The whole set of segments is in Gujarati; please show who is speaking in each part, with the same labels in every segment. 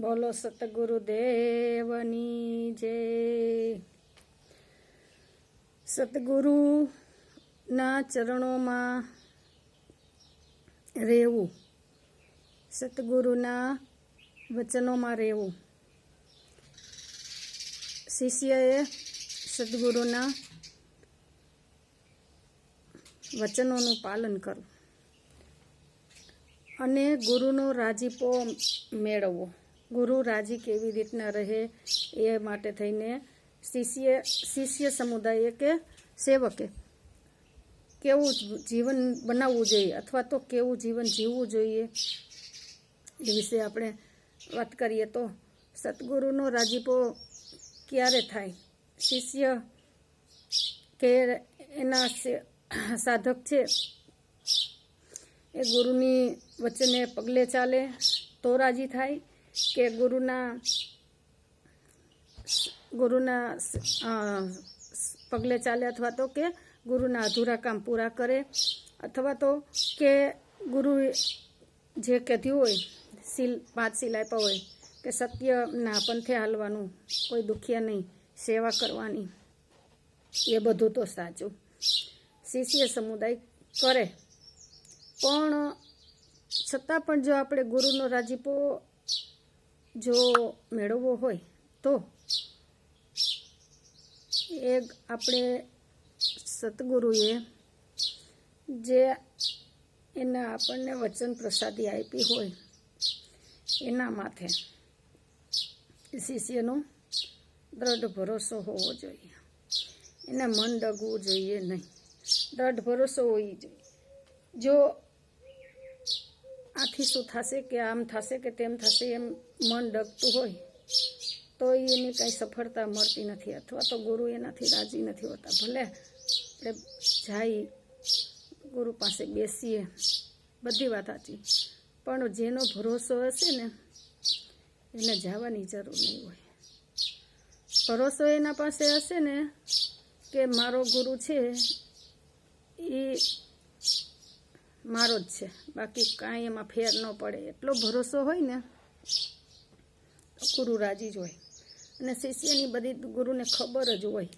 Speaker 1: બોલો સતગુરુદેવની જય. સતગુરુના ચરણોમાં રહેવું. સતગુરુના વચનોમાં રહેવું. શિષ્યએ સદગુરુના વચનોનું પાલન કરવું. અને ગુરુનો રાજીપો મેળવવો. ગુરુ રાજી કેવી રીતના રહે એ માટે થઈને શિષ્ય શિષ્ય સમુદાયે કે સેવકે કેવું જીવન બનાવવું જોઈએ અથવા તો કેવું જીવન જીવવું જોઈએ એ વિશે આપણે વાત કરીએ તો સદગુરુનો રાજીપો ક્યારે થાય? શિષ્ય કે એના સાધક છે? એ ગુરુની વચને પગલે ચાલે તો રાજી થાય? કે ગુરુના ગુરુના પગલે ચાલે અથવા તો કે ગુરુના અધૂરા કામ પૂરા કરે અથવા તો કે ગુરુ જે કહેતું હોય, સીલ, પાંચ સીલ આપ્યા હોય કે સત્યના પંથે હાલવાનું, કોઈ દુખિયા નહીં, સેવા કરવાની, એ બધું તો સાચું. શિષ્ય સમુદાય કરે. પણ છતાં પણ જો આપણે ગુરુનો રાજીપો જો મેળવવો હોય તો એક આપણે સતગુરુએ જે એના આપણને વચન પ્રસાદી આપી હોય, એના માથે શિષ્યનો દ્રઢ ભરોસો હોવો જોઈએ. એને મન ડગવું જોઈએ નહીં. દ્રઢ ભરોસો હોવી જોઈએ. જો આથી શું થશે કે આમ થશે કે તેમ થશે એમ મન ડગતું હોય, તો એની કાંઈ સફળતા મળતી નથી. અથવા તો ગુરુ એનાથી રાજી નથી હોતા. ભલે આપણે જાય ગુરુ પાસે બેસીએ, બધી વાત સાચી. પણ જેનો ભરોસો હશે ને, એને જવાની જરૂર નહીં હોય. ભરોસો એના પાસે હશે ને કે મારો ગુરુ છે એ મારો જ છે. બાકી કાંઈ એમાં ફેર ન પડે. એટલો ભરોસો હોય ને, તો ગુરુ રાજી જ હોય. અને શિષ્યની બધી ગુરુને ખબર જ હોય.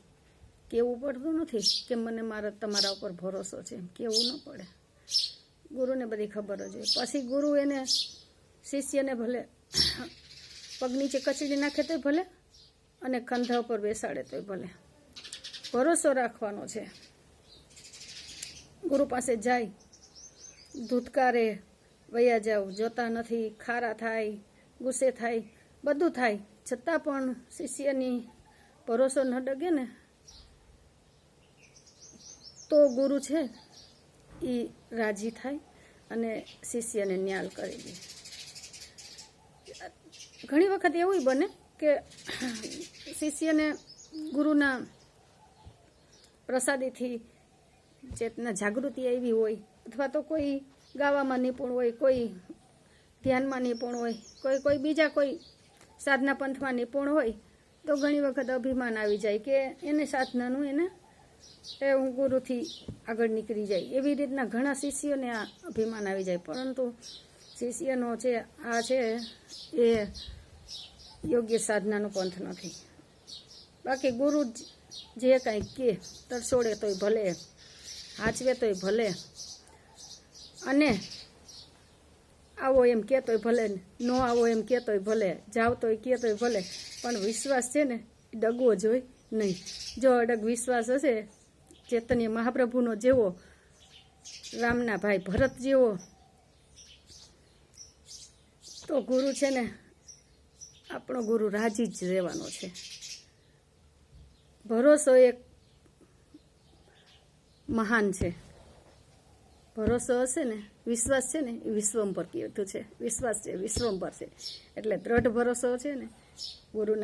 Speaker 1: કેવું પડતું નથી કે મને મારા, તમારા ઉપર ભરોસો છે. કેવું ન પડે. ગુરુને બધી ખબર જ હોય. પછી ગુરુ એને, શિષ્યને ભલે પગ નીચે કચડી નાખે તોય ભલે, અને કંધા ઉપર બેસાડે તોય ભલે. ભરોસો રાખવાનો છે. ગુરુ પાસે જાય. ધૂતકારે વયા જાવ, જોતા નથી, ખારા થાય, ગુસ્સે થાય, બધું થાય. છતાં પણ શિષ્યની ભરોસો ન ડગે ને? તો ગુરુ છે એ રાજી થાય અને શિષ્યને ન્યાલ કરી દે. ઘણી વખત એવું બને કે શિષ્યને ગુરુના પ્રસાદીથી ચેતના જાગૃતિ આવી હોય, અથવા તો કોઈ ગાવામાં નિપુણ હોય, કોઈ ધ્યાનમાં નિપુણ હોય, કોઈ કોઈ બીજા કોઈ સાધના પંથમાં નિપુણ હોય, તો ઘણી વખત અભિમાન આવી જાય કે એને સાધનાનું એને એ હું ગુરુથી આગળ નીકળી જાય. એવી રીતના ઘણા શિષ્યોને આ અભિમાન આવી જાય. પરંતુ શિષ્યનો છે, આ છે, એ યોગ્ય સાધનાનો પંથ નથી. બાકી ગુરુ જે કાંઈ કે તરસોડે તોય ભલે. હાચવે તોય ભલે. અને આવો એમ કહેતોય ભલે ન આવો એમ કહેતોય ભલે, જાવ તોય કહેતોય ભલે, પણ વિશ્વાસ છે ને ડગવો જોઈ નહીં. જો અડગ વિશ્વાસ હશે, ચેતન્ય મહાપ્રભુનો જેવો, રામના ભાઈ ભરત જેવો, તો ગુરુ છે ને, આપણો ગુરુ રાજી જ રહેવાનો છે. ભરોસો એક મહાન છે. ભરોસો હશે ને, વિશ્વાસ છે ને, એ વિશ્વમ પર કીધું છે. વિશ્વાસ છે, વિશ્વમ પર છે. એટલે દ્રઢ ભરોસો છે ને, ગુરુના